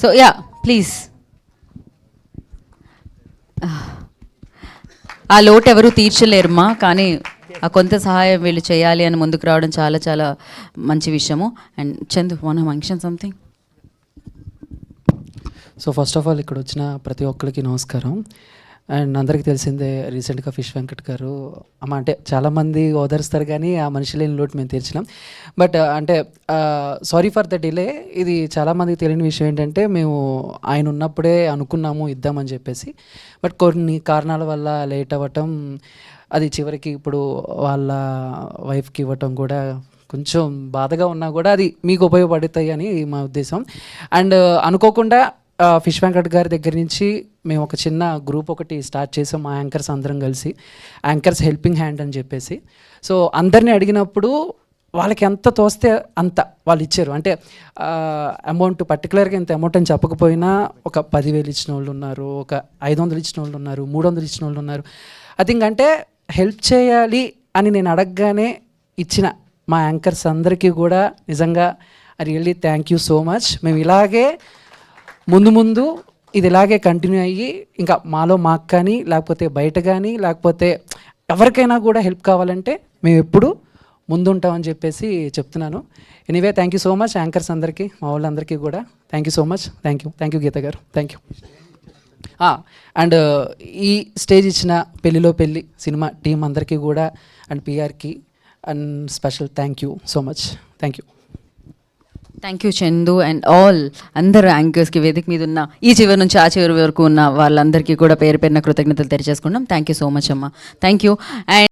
So yeah please ఆ లోటు ఎవరు తీర్చలేరుమా? కానీ ఆ కొంత సహాయం వీళ్ళు చేయాలి అని ముందుకు రావడం చాలా చాలా మంచి విషయము. And Chandu one function something so first of all ఇక్కడ వచ్చిన ప్రతి ఒక్కరికి నమస్కారం. అండ్ అందరికీ తెలిసిందే రీసెంట్గా ఫిష్ వెంకట్ గారు అమ్మ అంటే చాలామంది ఓదరుస్తారు కానీ ఆ మనిషి లేని లోటు మేము తీర్చినాం బట్ అంటే సారీ ఫర్ ద డిలే ఇది చాలామందికి తెలియని విషయం ఏంటంటే మేము ఆయన ఉన్నప్పుడే అనుకున్నాము ఇద్దామని చెప్పేసి. బట్ కొన్ని కారణాల వల్ల లేట్ అవ్వటం అది చివరికి ఇప్పుడు వాళ్ళ వైఫ్కి ఇవ్వటం కూడా కొంచెం బాధగా ఉన్నా కూడా అది మీకు ఉపయోగపడతాయి అని మా ఉద్దేశం. అండ్ అనుకోకుండా ఫిష్ వెంకట్ గారి దగ్గర నుంచి మేము ఒక చిన్న గ్రూప్ ఒకటి స్టార్ట్ చేసాం మా యాంకర్స్ అందరం కలిసి. యాంకర్స్ హెల్పింగ్ హ్యాండ్ అని చెప్పేసి. సో అందరిని అడిగినప్పుడు వాళ్ళకి ఎంత తోస్తే అంత వాళ్ళు ఇచ్చారు. అంటే అమౌంట్ పర్టికులర్గా ఇంత అమౌంట్ అని చెప్పకపోయినా ఒక పదివేలు ఇచ్చిన వాళ్ళు ఉన్నారు ఒక ఐదు వందలు ఇచ్చిన వాళ్ళు ఉన్నారు మూడు వందలు ఇచ్చిన వాళ్ళు ఉన్నారు. ఐ థింక్ అంటే హెల్ప్ చేయాలి అని నేను అడగగానే ఇచ్చిన మా యాంకర్స్ అందరికీ కూడా నిజంగా really thank you so much మేము ఇలాగే ముందు ముందు ఇది ఇలాగే కంటిన్యూ అయ్యి ఇంకా మాలో మాకు కానీ లేకపోతే బయట కానీ లేకపోతే ఎవరికైనా కూడా హెల్ప్ కావాలంటే మేము ఎప్పుడు ముందుంటామని చెప్పేసి చెప్తున్నాను. Anyway thank you so much anchors అందరికీ మా వాళ్ళందరికీ కూడా. Thank you so much thank you thank you Geetha గారు. థ్యాంక్ యూ అండ్ ఈ స్టేజ్ ఇచ్చిన పెళ్ళిలో పెళ్ళి సినిమా టీం అందరికీ కూడా and పిఆర్కి and special thank you so much thank you thank you Chandu and all అందరు యాంకర్స్కి వేదిక మీద ఉన్న ఈ చివరి నుంచి ఆ చివరి వరకు ఉన్న వాళ్ళందరికీ కూడా పేరు పేరున కృతజ్ఞతలు తెలియజేసుకున్నాం థ్యాంక్ యూ సో మచ్ అమ్మ. Thank you and